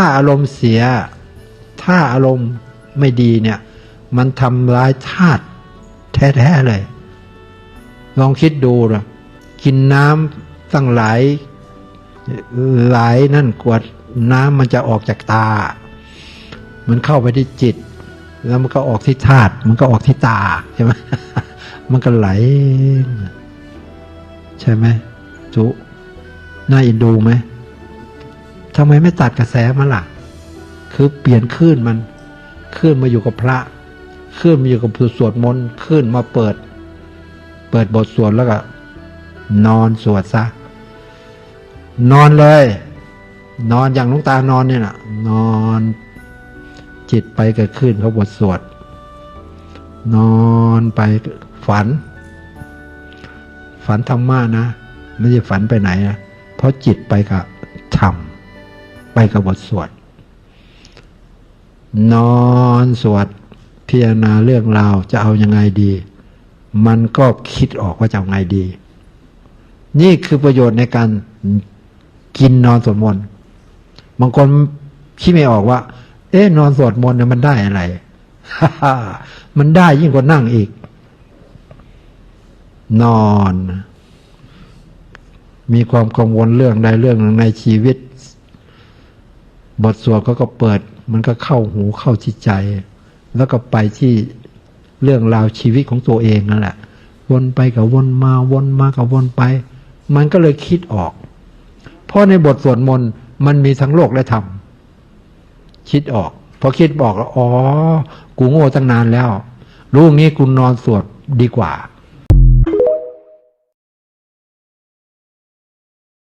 ถ้าอารมณ์เสีย ถ้าอารมณ์ไม่ดีเนี่ย มันทำร้ายธาตุแท้ๆเลย ลองคิดดูนะกินน้ำตั้งหลายหลายนั่นกวดน้ำมันจะออกจากตา มันเข้าไปที่จิต แล้วมันก็ออกที่ธาตุมันก็ออกที่ตาใช่ไหมมันก็ไหล ใช่ไหมจุน่าอินดูไหม ทำไมไม่ตัดกระแสมันล่ะ คือเปลี่ยนคลื่นมันคลื่นมาอยู่กับพระคลื่นมาอยู่กับสวดมนต์คลื่นมาเปิด เปิดบทสวดแล้วก็ นอนสวดซะ นอนเลย นอนอย่างลุงตานอนเนี่ยนะนอนจิตไปกับคลื่นเขาบทสวด นอนไปฝัน ฝันธรรมะนะ ไม่ใช่ฝันไปไหนนะเพราะจิตไปกับธรรม ไปกับบทสวด นอนสวดพิจารณาเรื่องราวจะเอายังไงดี มันก็คิดออกว่าจะเอาไงดี นี่คือประโยชน์ในการกินนอนสวดมนต์บางคนคิดไม่ออกว่า เอ๊ะนอนสวดมนต์เนี่ยมันได้อะไรมันได้ยิ่งกว่านั่งอีก นอน มีความกังวลเรื่องใดเรื่องหนึ่งในชีวิต บทสวดก็ก็เปิด มันก็เข้าหูเข้าที่ใจ แล้วก็ไปที่เรื่องราวชีวิตของตัวเองนั่นแหละ วนไปกับวนมาวนมากับวนไป มันก็เลยคิดออก เพราะในบทสวดมนต์มันมีทั้งโลกและธรรมคิดออกพอคิดบอกแล้วอ๋อ กูโง่ตั้งนานแล้ว รู้งี้กูนอนสวดดีกว่า